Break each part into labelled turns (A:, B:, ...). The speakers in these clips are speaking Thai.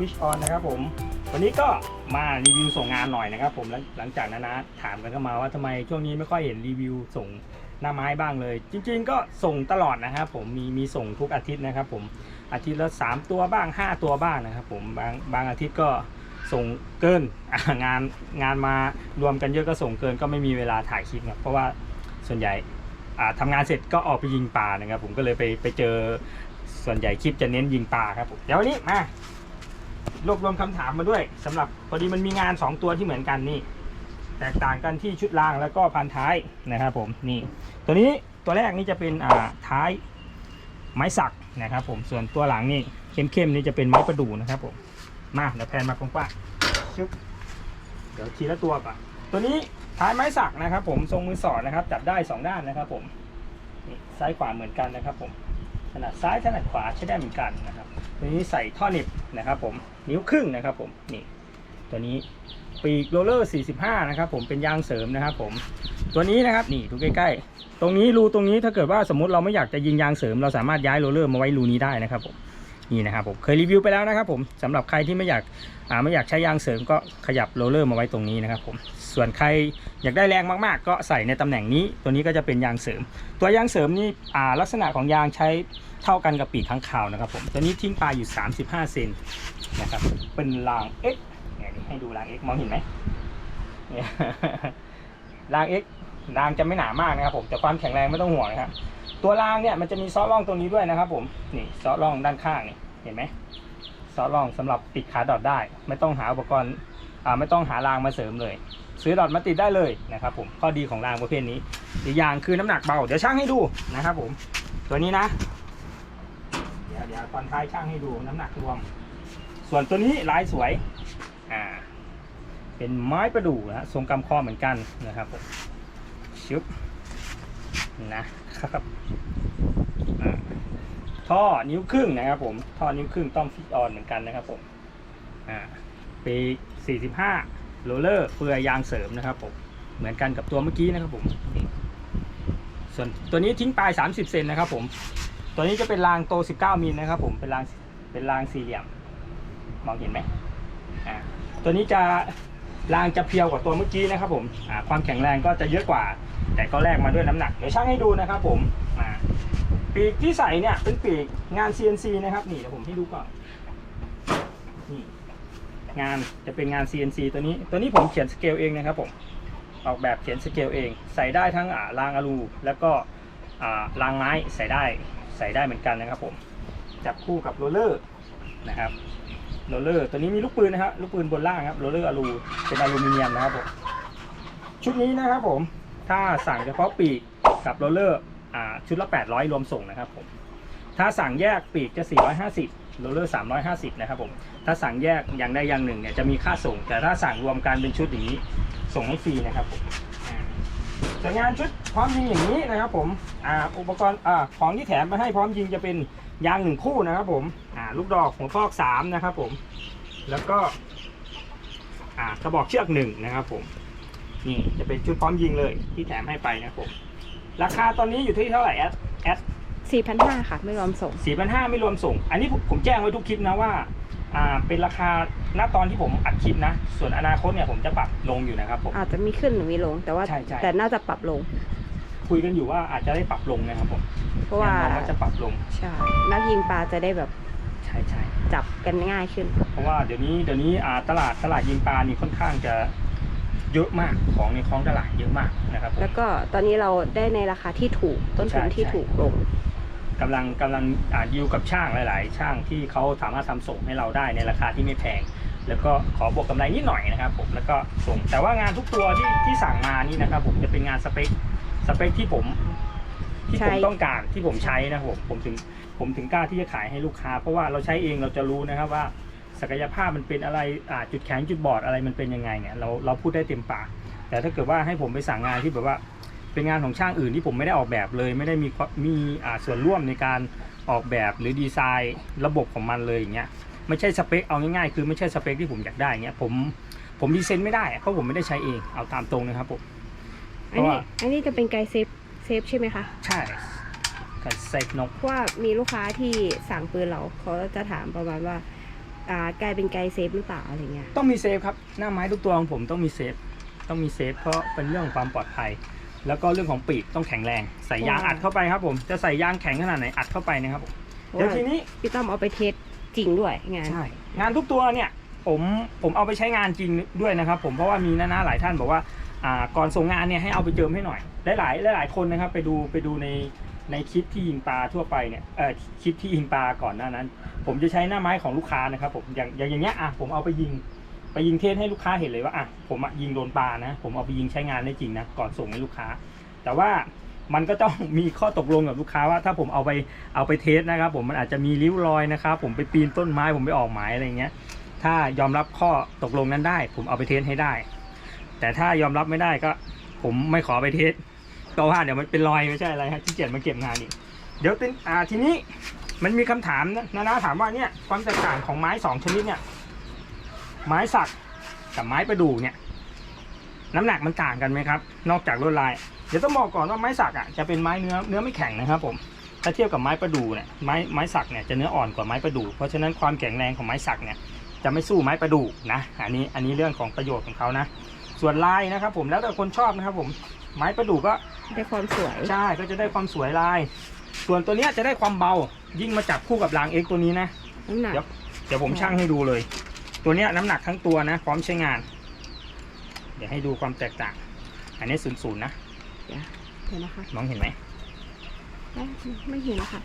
A: ฟิชออนนะครับผม วันนี้ก็มารีวิวส่งงานหน่อยนะครับผมหลังหลังจากนั้นนะถามกันเข้ามาว่าทำไมช่วงนี้ไม่ค่อยเห็นรีวิวส่งหน้าไม้บ้างเลย จริง ๆ ก็ส่งตลอดนะครับผมมีมีส่งทุกอาทิตย์นะครับผมอาทิตย์ละ 3 ตัวบ้าง 5 ตัวบ้างนะครับผมบางบางอาทิตย์ก็ส่งเกินงานงานมารวมกันเยอะก็ส่งเกินก็ไม่มีเวลาถ่ายคลิปครับเพราะว่าส่วนใหญ่อ่าทำงานเสร็จก็ออกไปยิงปลานะครับผมก็เลยไปไปเจอส่วนใหญ่คลิปจะเน้นยิงปลาครับผมเดี๋ยววันนี้มา รวบรวมคำถามมาด้วยสำหรับพอดีมันมีงาน 2 ตัวที่เหมือนกันนี่ แตกต่างกันที่ชุดรางแล้วก็พันท้ายนะครับผมนี่ตัวนี้ตัวแรกนี่จะเป็นอ่าท้ายไม้สักนะครับ ผมส่วนตัวหลังนี่เข้มๆนี่จะเป็นไม้ประดู่นะครับผมมาเดี๋ยวแพนมากว้างๆชึบเดี๋ยวทีละตัวก่อนตัวนี้ท้ายไม้สักนะครับ ผมทรงมือสอดนะครับ จับได้สองด้านนะครับ ผมนี่ซ้ายขวาเหมือนกันนะครับ ผมถนัดซ้ายถนัดขวาใช้ได้เหมือนกันนะครับตัวนี้ใส่ท่อหนิบนะครับ ผม นิ้วครึ่งนะครับผมนี่ตัวนี้ปีกโรลเลอร์ 45 นะครับผมเป็นยางเสริมนะครับผมตัวนี้นะครับนี่ดูใกล้ๆ ตรงนี้รูตรงนี้ถ้าเกิดว่าสมมติเราไม่อยากจะยิงยางเสริม เราสามารถย้ายโรลเลอร์มาไว้รูนี้ได้นะครับผมนี่นะครับผมเคยรีวิวไปแล้วนะครับผมสำหรับใครที่ไม่อยากอ่าไม่อยากใช้ยางเสริมก็ขยับโรลเลอร์มาไว้ตรงนี้นะครับผมส่วนใครอยากได้แรงมากๆ ก็ใส่ในตำแหน่งนี้ ตัวนี้ก็จะเป็นยางเสริม ตัวยางเสริมนี่อ่าลักษณะของยางใช้ เท่ากันกับปีกข้างคาวนะครับผมตัวนี้ทิ้งปลาอยู่ 35 เซนนะครับเป็นราง X เนี่ยให้ดูราง X มองเห็นไหมเนี่ยราง X รางจะไม่หนามากนะครับผมแต่ความแข็งแรงไม่ต้องห่วงนะครับตัวรางเนี่ยมันจะมีซอสร่องตรงนี้ด้วยนะครับผมนี่ซอสร่องด้านข้างนี่เห็นไหมซอสร่องสำหรับติดขาดอทได้ ไม่ต้องหาอุปกรณ์อ่าไม่ต้องหารางมาเสริมเลย ซื้อดอทมาติดได้เลยนะครับผมข้อดีของรางประเภทนี้อีกอย่างคือน้ำหนักเบาเดี๋ยวช่างให้ดูนะครับผมตัวนี้นะ ดี๋ยวเดี๋ยวตอนท้ายช่างให้ดูน้ำหนักรวม ส่วนตัวนี้ลายสวยอ่าเป็นไม้ประดู่นะฮะทรงกำคอเหมือนกันนะครับผมชึบนะครับท่อนิ้วครึ่งนะครับผมท่อนิ้วครึ่งต้องฟิตออนเหมือนกันนะครับผมอ่าปี45 โรเลอร์เปลือยยางเสริมนะครับผมเหมือนกันกับตัวเมื่อกี้นะครับผม ส่วนตัวนี้ทิ้งปลาย 30 เซนนะครับผม ตัวนี้จะเป็นรางโต 19 มิลนะครับผมเป็นรางเป็นรางสี่เหลี่ยม มองเห็นไหมอ่าตัวนี้จะรางจะเพียวกว่าตัวเมื่อกี้นะครับผมอ่าความแข็งแรงก็จะเยอะกว่า แต่ก็แลกมาด้วยน้ำหนักเดี๋ยวช่างให้ดูนะครับผมอ่าปีกที่ใส่เนี่ยเป็นปีกงาน CNC นะครับนี่เดี๋ยวผมให้ดูก่อนนี่งานจะเป็นงาน CNC ตัวนี้ ตัวนี้ผมเขียนสเกลเองนะครับผมออกแบบเขียนสเกลเอง ใส่ได้ทั้งรางอะลู แล้วก็รางไม้ใส่ได้ ใส่ได้เหมือนกันนะครับผมจับคู่กับโรลเลอร์นะครับโรลเลอร์ตัวนี้มีลูกปืนนะครับลูกปืนบนล่างครับโรลเลอร์อลูเป็นอลูมิเนียมนะครับผมชุดนี้นะครับผมถ้าสั่งเฉพาะปีกกับโรลเลอร์อ่าชุดละ 800 รวมส่งนะครับผมถ้าสั่งแยกปีกจะ 450โรลเลอร์ 350 นะครับผมถ้าสั่งแยกอย่างใดอย่างหนึ่งเนี่ยจะมีค่าส่ง แต่ถ้าสั่งรวมกันเป็นชุดอย่างนี้ส่งให้ฟรีนะครับผม อ่าส่วนงานชุดพร้อมยิงอย่างนี้นะครับผมอ่าอุปกรณ์อ่าของที่แถมมาให้พร้อมยิงจะเป็นยางหนึ่งคู่นะครับผมอ่าลูกดอกหัวฟอกสามนะครับผม แล้วก็อ่ากระบอกเชือกหนึ่งนะครับผมนี่จะเป็นชุดพร้อมยิงเลยที่แถมให้ไปนะครับผม ราคาตอนนี้อยู่ที่เท่าไหร่แอดแอด
B: 4,500ค่ะ ไม่รวมส่ง
A: สี่พันห้าไม่รวมส่ง อันนี้ผมผมแจ้งไว้ทุกคลิปนะว่า อ่าเป็นราคาณตอนที่ผมอัดคลิปนะ ส่วนอนาคตเนี่ยผมจะปรับลงอยู่นะครับผม
B: อาจจะมีขึ้นหรือมีลง แต่ว่า
A: ใช่ใช่
B: แต่น่าจะปรับลง
A: คุยกันอยู่ว่าอาจจะได้ปรับลงนะครับผม
B: เพราะว่า
A: แนมองจะปรับลง
B: ใช่นักยิงปลาจะได้แบบ
A: ใช่ใช่
B: จับกันง่ายขึ้น
A: เพราะว่าเดี๋ยวนี้เดี๋ยวนี้อ่าตลาดตลาดยิงปลานี่ค่อนข้างจะเยอะมากของในคลองตลาดเยอะมากนะครับผม
B: แล้วก็ตอนนี้เราได้ในราคาที่ถูกต้นทุน
A: ใช่
B: ที่
A: ใช่
B: ถูกลง
A: กำลังกำลังอ่าดีลกับช่างหลาย ๆ ช่างที่เขาสามารถทำส่งให้เราได้ในราคาที่ไม่แพง แล้วก็ขอบวกกำไรนิดหน่อยนะครับผมแล้วก็ส่งแต่ว่างานทุกตัวที่ที่สั่งมานี่นะครับผมจะเป็นงานสเปคสเปคที่ผมที่ผม
B: ใช้
A: ต้องการที่ผมใช้นะครับผมผมถึงผมถึงกล้าที่จะขายให้ลูกค้า เพราะว่าเราใช้เองเราจะรู้นะครับว่าศักยภาพมันเป็นอะไรอ่าจุดแข็งจุดบอดอะไรมันเป็นยังไงเนี่ยเราเราพูดได้เต็มปากแต่ถ้าเกิดว่าให้ผมไปสั่งงานที่แบบว่า เป็นงานของช่างอื่นที่ผมไม่ได้ออกแบบเลย ไม่ได้มีความมีอ่าส่วนร่วมในการออกแบบหรือดีไซน์ระบบของมันเลยอย่างเงี้ยไม่ใช่สเปคเอาง่ายๆคือไม่ใช่สเปคที่ผมอยากได้อย่างเงี้ยผมผมดีเซนไม่ได้เพราะผมไม่ได้ใช้เองเอาตามตรงนะครับผมเพ
B: อัน
A: ราะ
B: นี้
A: ว่า
B: อันนี้จะเป็นไกด์เซฟเซฟใช่ไหมคะ
A: ใช่กับเซฟนก
B: เพราะว่ามีลูกค้าที่สั่งปืนเราเขาจะถามประมาณว่าอ่ากลายเป็นไกด์เซฟหรือเปล่าอะไรเงี้ย
A: ต้องมีเซฟครับหน้าไม้ทุกตัวของผมต้องมีเซฟต้องมีเซฟเพราะเป็นเรื่องของความปลอดภัย แล้วก็เรื่องของปีกต้องแข็งแรง ใส่ยาง
B: ว้าว
A: อัดเข้าไปครับผมจะใส่ยางแข็งขนาดไหนอัดเข้าไปนะครับผม
B: เพราะ
A: เดี๋ยว
B: ว่า
A: ทีนี้
B: พี่ต้อมเอาไปเทสจริงด้วยงาน
A: ใช่งานทุกตัวเนี่ยผมผมเอาไปใช้งานจริงด้วยนะครับ ผมเพราะว่ามีน้าๆหลายท่านบอกว่าอ่าก่อนส่งงานเนี่ยให้เอาไปเจิมให้หน่อยหลายๆหลายๆคนนะครับ ไปดูไปดูในในคลิปที่ยิงปลาทั่วไปเนี่ยเออคลิปที่ยิงปลาก่อนหน้านั้น ผมจะใช้หน้าไม้ของลูกค้านะครับผมอย่างอย่างอย่างเงี้ยอะผมเอาไปยิง ไปยิงเทสให้ลูกค้าเห็นเลยว่าอะผมอะยิงโดนปลานะ ผมเอาไปยิงใช้งานได้จริงนะก่อนส่งให้ลูกค้า แต่ว่ามันก็ต้องมีข้อตกลงกับลูกค้าว่าถ้าผมเอาไปเอาไปเทสนะครับผมมันอาจจะมีริ้วรอยนะครับผมไปปีนต้นไม้ผมไปออกหมายอะไรเงี้ย ถ้ายอมรับข้อตกลงนั้นได้ ผมเอาไปเทสให้ได้ แต่ถ้ายอมรับไม่ได้ก็ ผมไม่ขอไปเทสเพราว่าเดี๋ยวมันเป็นรอยไม่ใช่อะไรครับที่เกียจมาเก็บงานอีกเดี๋ยวเป็นอ่าทีนี้มันมีคำถามนะนานาถามว่าเนี่ยความแตกต่างของไม้สองชนิดเนี่ย ไม้สักกับไม้ประดู่เนี่ย น้ำหนักมันต่างกันไหมครับ นอกจากลวดลาย เดี๋ยวต้องบอกก่อนว่าไม้สักอะจะเป็นไม้เนื้อเนื้อไม่แข็งนะครับผมถ้าเทียบกับไม้ประดู่เนี่ยไม้ไม้สักเนี่ยจะเนื้ออ่อนกว่าไม้ประดู่เพราะฉะนั้นความแข็งแรงของไม้สักเนี่ยจะไม่สู้ไม้ประดู่นะอันนี้อันนี้เรื่องของประโยชน์ของเขานะ ส่วนลายนะครับผมแล้วแต่คนชอบนะครับผมไม้ประดู่ก็
B: ได้ความสวย
A: ใช่ก็จะได้ความสวยลาย ส่วนตัวเนี้ยจะได้ความเบายิ่งมาจับคู่กับรางเอ็กตัวนี้นะ
B: น้ำหนัก
A: เดี๋ยวเดี๋ยวผมชั่งให้ดูเลย ตัวเนี้ยน้ำหนักทั้งตัวนะ พร้อมใช้งาน เดี๋ยวให้ดูความแตกต่าง อันนี้ศูนย์ศูนย์นะ
B: เดี๋ยวนะคะ
A: มองเห็นไหม
B: เอ๊ะไม่เห็นนะคะ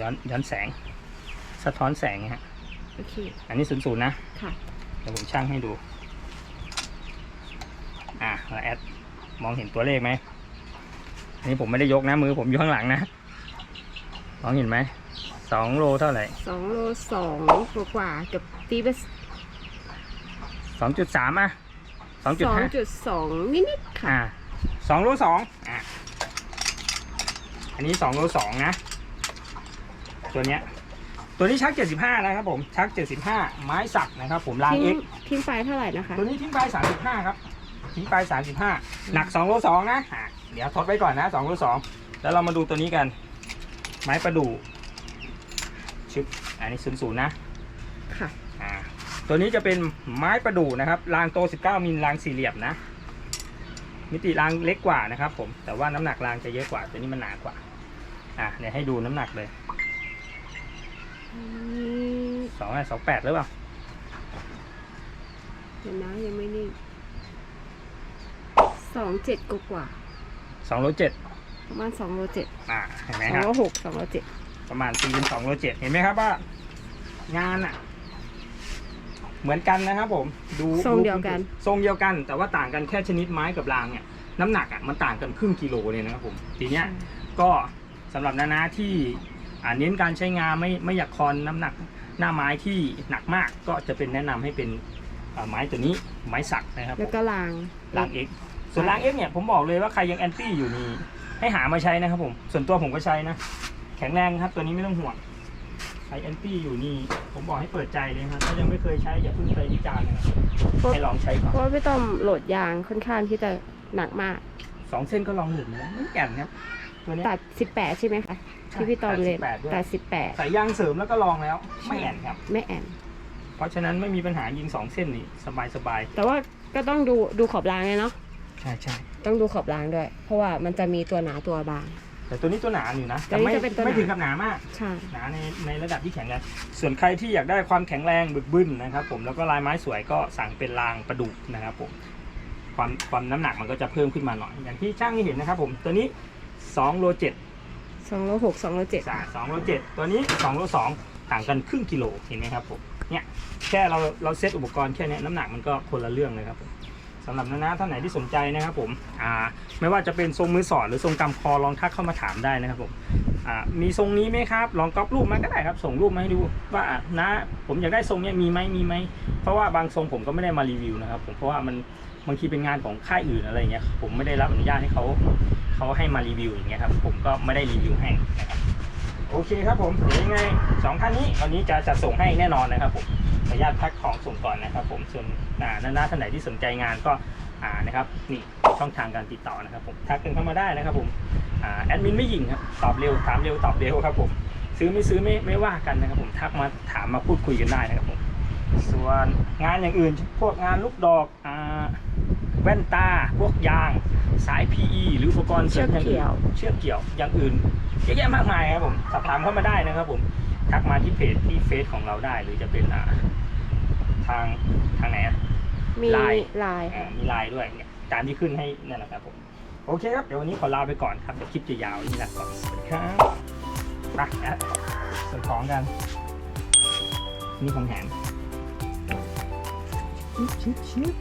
A: ย้อนย้อนแสง สะท้อนแสงไงฮะ
B: โอเค
A: อันนี้ศูนย์ศูนย์นะ
B: ค่ะ
A: เดี๋ยวผมชั่งให้ดู อะแล้วแอดมองเห็นตัวเลขไหมอันนี้ผมไม่ได้ยกนะ มือผมอยู่ข้างหลังนะมองเห็นไหมสองโลเท่าไหร่
B: สองโลสองกว่าๆเกับตีไป
A: สองจุดสามอะสองจุด
B: สอง
A: ห้า
B: จุดสองนิดๆค่ะ
A: อ่าสองโลสองอะอันนี้สองโลสองนะ ตัวเนี้ย ตัวนี้ชักเจ็ดสิบห้านะครับผม ชักเจ็ดสิบห้าไม้สักนะครับผมราง
B: ทิ้ง
A: เอ็ก
B: ทิ้งไปเท่าไหร่นะคะ
A: ตัวนี้ทิ้งไปสามสิบห้าครับ ทิ้งไปสามสิบห้าหนักสองโลสองนะอะเดี๋ยวทดไว้ก่อนนะสองโลสองแล้วเรามาดูตัวนี้กัน ไม้ประดู่ชึบอันนี้ศูนย์ศูนย์นะ
B: ค่ะ
A: อ่า ตัวนี้จะเป็นไม้ประดู่นะครับรางโต 19 มิลรางสี่เหลี่ยมนะ มิติรางเล็กกว่านะครับ ผม แต่ว่าน้ำหนักรางจะเยอะกว่า ตัวนี้มันหนากว่า อะเดี๋ยวให้ดูน้ำหนักเลย
B: อืม
A: สองสองแปดหรือเปล่า
B: เดี๋ยวนะยังไม่นิ่งสองเจ็ดกว่า
A: สองโลเจ็ด
B: ๆประมาณสองโลเจ็ด
A: อ่าเห็นไหม
B: สอ
A: ค
B: ง
A: รับ
B: โลหกสองโลเจ็ด
A: ประมาณตีเป็นสองโลเจ็ดเห็นไหมครับว่า งานอะ เหมือนกันนะครับผมดู
B: ทรงเดียวกัน
A: ทรงเดียวกัน แต่ว่าต่างกันแค่ชนิดไม้กับรางเนี่ยน้ำหนักอะมันต่างกันครึ่งกิโลเลยนะครับผมทีเนี้ยก็สำหรับนานาที่อ่าเน้นการใช้งานไม่ไม่อยากคอนน้ำหนักหน้าไม้ที่หนักมากก็จะเป็นแนะนำให้เป็นอ่าไม้ตัวนี้ไม้สักนะครับ
B: แล้วก็ราง
A: ลางเอ็กส่วนลางเอ็กเนี่ยผมบอกเลยว่าใครยังแอนตี้อยู่นี่ให้หามาใช้นะครับผมส่วนตัวผมก็ใช้นะ แข็งแรงครับตัวนี้ไม่ต้องห่วง ใครแอนตี้อยู่นี่ ผมบอกให้เปิดใจเลยครับถ้ายังไม่เคยใช้อย่าเพิ่งไปวิจารณ์นะครับให้ลองใช้ก่อน
B: เพราะว่าพี่ต้อมโหลดยางค่อนข้างที่จะหนักมาก
A: สองเส้นก็ลองหลุดแล้วไม่แก่นครับตัวเนี้ย
B: ตัดสิบแปดใช่ไหมคะที่พี่ต้อมเล่น
A: ตัด18ด้วย
B: ตัดสิบแปด
A: ใส่ยางเสริมแล้วก็ลองแล้ว ไม่แอนครับ
B: ไม่แอน
A: เพราะฉะนั้นไม่มีปัญหายิงสองเส้นนี่สบายสบาย
B: แต่ว่าก็ต้องดูดูขอบรางเลยเนาะ
A: ใช่ใช่
B: ต้องดูขอบรางด้วย เพราะว่ามันจะมีตัวหนาตัวบาง
A: แต่ตัวนี้ตัวหนาอยู่นะ
B: ตัวนี้
A: ไม่
B: จะเป็นตัวหนา
A: ไม่ถึงกับหนามาก
B: ใช่
A: หนาในในระดับที่แข็งแรงส่วนใครที่อยากได้ความแข็งแรงบึกบึนนะครับผมแล้วก็ลายไม้สวยก็สั่งเป็นรางประดุกนะครับผมความความน้ำหนักมันก็จะเพิ่มขึ้นมาหน่อย อย่างที่ช่างให้เห็นนะครับผมตัวนี้2โล7
B: สองโลหกสองโลเจ็ด
A: สาสองโล7ตัวนี้2โล2ต่างกันครึ่งกิโลเห็นไหมครับผมเนี่ยแค่เราเราเซตอุปกรณ์แค่เนี้ยน้ำหนักมันก็คนละเรื่องเลยครับผม สำหรับน้าๆท่านไหนที่สนใจนะครับผมอ่าไม่ว่าจะเป็นทรงมือสอดหรือทรงกำคอลองทักเข้ามาถามได้นะครับผมอ่ามีทรงนี้ไหมครับ ลองก๊อปรูปมาก็ได้ครับส่งรูปมาให้ดูว่านะผมอยากได้ทรงเนี้ยมีไหมมีไหมเพราะว่าบางทรงผมก็ไม่ได้มารีวิวนะครับผมเพราะว่ามันบางทีเป็นงานของค่ายอื่นอะไรอย่างเงี้ยผมไม่ได้รับอนุญาตให้เขาเขาให้มารีวิวอย่างเงี้ยครับผมก็ไม่ได้รีวิวให้นะครับโอเคครับผมเดี๋ยวยังไงสองท่านนี้วันนี้จะจัดส่งให้แน่นอนนะครับผม ขออนุญาตแพ็คของส่งก่อนนะครับ ผมส่วนอ่านาๆท่านไหนที่สนใจงานก็อ่านะครับนี่ช่องทางการติดต่อนะครับผมทักกันเข้ามาได้นะครับผมอ่าแอดมินไม่หยิงครับตอบเร็วถามเร็วตอบเร็วครับผมซื้อไม่ซื้อไม่ไม่ว่ากันนะครับผมทักมาถามมาพูดคุยกันได้นะครับผมส่วนงานอย่างอื่น พวกงานลูกดอกอ่าแว่นตาพวกยาง สาย PE หรืออุปกรณ์เสริมอย่างอื่นเชือกเกี่ยวอย่างอื่นเยอะแยะมากมายครับผมสอบถามเข้ามาได้นะครับผม ทักมาที่เพจที่เฟซของเราได้ หรือจะเป็นอ่าทางทางไหนอะ
B: มี
A: ลาย
B: ลาย
A: อ่ามีไลน์ด้วยเนี่ยตามที่ขึ้นให้นั่นแหละครับผมโอเคครับ เดี๋ยววันนี้ขอลาไปก่อนครับเดี๋ยวคลิปจะยาวนี่แหละก่อนสวัสดีครับไปนะส่งของกัน นี่ของแถมชิบชิบชิบ